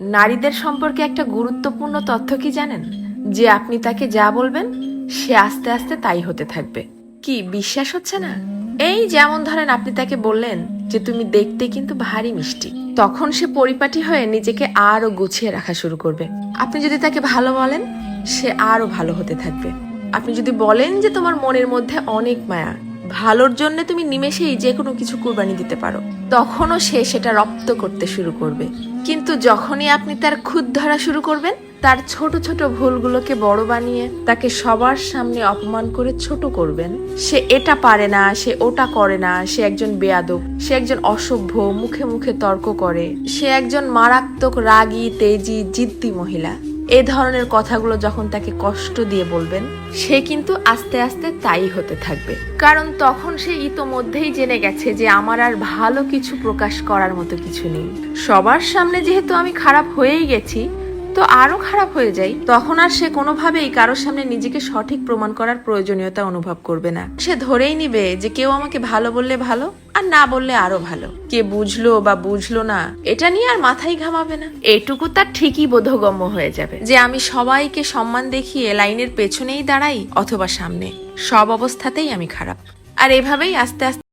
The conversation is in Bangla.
নারীদের সম্পর্কে একটা গুরুত্বপূর্ণ তথ্য কি জানেন? যে আপনি তাকে যা বলবেন, সে আস্তে আস্তে তাই হতে থাকবে। কি, বিশ্বাস হচ্ছে না? এই যেমন ধরেন আপনি তাকে বললেন যে তুমি দেখতে কিন্তু ভারী মিষ্টি, তখন সে পরিপাটি হয়ে নিজেকে আরও গুছিয়ে রাখা শুরু করবে। আপনি যদি তাকে ভালো বলেন, সে আরও ভালো হতে থাকবে। আপনি যদি বলেন যে তোমার মনের মধ্যে অনেক মায়া ভালোর জন্য তুমি নিমেষেই যে কোনো কিছু কুরবানি দিতে পারো। তখনও সে সেটা রপ্ত করতে শুরু করবে। কিন্তু যখনই আপনি তার খুদ ধরা শুরু করবেন, তার ছোট ছোট ভুলগুলোকে বড় বানিয়ে তাকে সবার সামনে অপমান করে ছোট করবেন, সে এটা পারে না, সে ওটা করে না, সে একজন বেয়াদব, সে একজন অসভ্য, মুখে মুখে তর্ক করে, সে একজন মারাত্মক রাগী, তেজি, জিদ্দি মহিলা। এ ধরনের কথাগুলো যখন তাকে কষ্ট দিয়ে বলবেন, সে কিন্তু আস্তে আস্তে তাই হতে থাকবে। কারণ তখন সে ইতোমধ্যেই জেনে গেছে যে আমার আর ভালো কিছু প্রকাশ করার মতো কিছু নেই। সবার সামনে যেহেতু আমি খারাপ হয়েই গেছি তো আরও খারাপ হয়ে যাই তখন আর সে কোনোভাবেই কারোর সামনে নিজেকে সঠিক প্রমাণ করার প্রয়োজনীয়তা অনুভব করবে না। সে ধরেই নিবে যে কেউ আমাকে ভালো বললে ভালো আর না বললে আরও ভালো। কে বুঝলো বা বুঝলো না এটা নিয়ে আর মাথায় ঘামাবে না। এটুকু তার ঠিকই বোধগম্য হয়ে যাবে। যে আমি সবাইকে সম্মান দেখিয়ে লাইনের পেছনেই দাঁড়াই অথবা সামনে সব অবস্থাতেই আমি খারাপ। আর এভাবেই আস্তে আস্তে